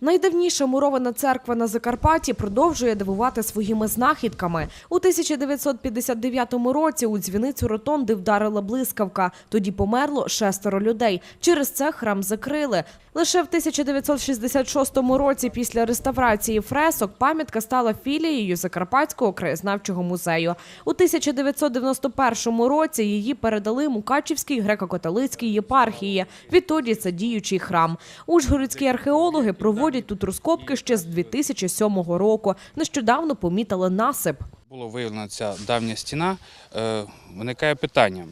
Найдавніша мурована церква на Закарпатті продовжує дивувати своїми знахідками. У 1959 році у дзвіницю ротонди вдарила блискавка. Тоді померло шестеро людей. Через це храм закрили. Лише в 1966 році, після реставрації фресок, пам'ятка стала філією Закарпатського краєзнавчого музею. У 1991 році її передали Мукачівській греко-католицькій єпархії. Відтоді це діючий храм. Ужгородські археологи проводять тут розкопки ще з 2007 року. Нещодавно помітили насип. Було виявлена ця давня стіна. Е, Виникає питання,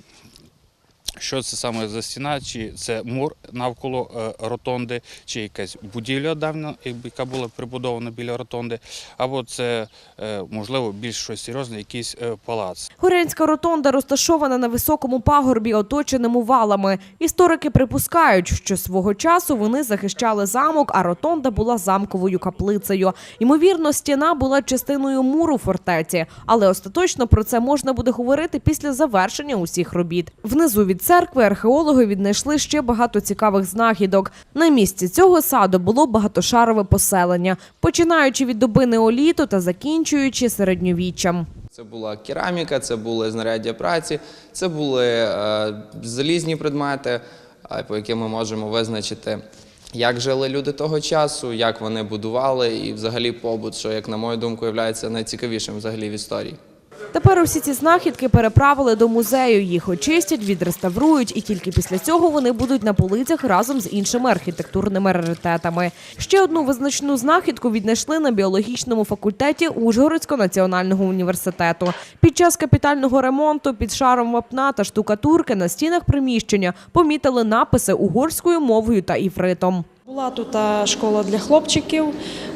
що це саме за стіна, чи це мур навколо е, ротонди, чи якась будівля давня, яка була прибудована біля ротонди, або це, е, можливо, більш щось серйозне, якийсь е, палац. Горянська ротонда розташована на високому пагорбі, оточеному валами. Історики припускають, що свого часу вони захищали замок, а ротонда була замковою каплицею. Ймовірно, стіна була частиною муру фортеці, але остаточно про це можна буде говорити після завершення усіх робіт. Внизу від церкви археологи віднайшли ще багато цікавих знахідок. На місці цього саду було багатошарове поселення, починаючи від доби неоліту та закінчуючи середньовіччям. Це була кераміка, це були знаряддя праці, це були е, залізні предмети, по яким ми можемо визначити, як жили люди того часу, як вони будували і взагалі побут, що, як на мою думку, є найцікавішим взагалі в історії. Тепер усі ці знахідки переправили до музею. Їх очистять, відреставрують, і тільки після цього вони будуть на полицях разом з іншими архітектурними раритетами. Ще одну визначну знахідку віднайшли на біологічному факультеті Ужгородського національного університету. Під час капітального ремонту під шаром вапна та штукатурки на стінах приміщення помітили написи угорською мовою та іфритом. Була тут е, школа для хлопчиків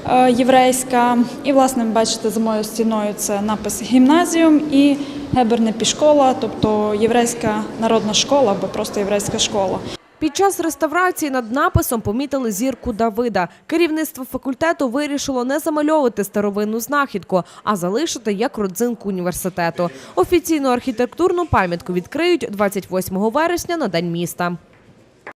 е, єврейська. І, власне, бачите, за моєю стіною це напис гімназіум і гебернепі школа, тобто єврейська народна школа або просто єврейська школа. Під час реставрації над написом помітили зірку Давида. Керівництво факультету вирішило не замальовувати старовинну знахідку, а залишити як родзинку університету. Офіційну архітектурну пам'ятку відкриють 28 вересня на День міста.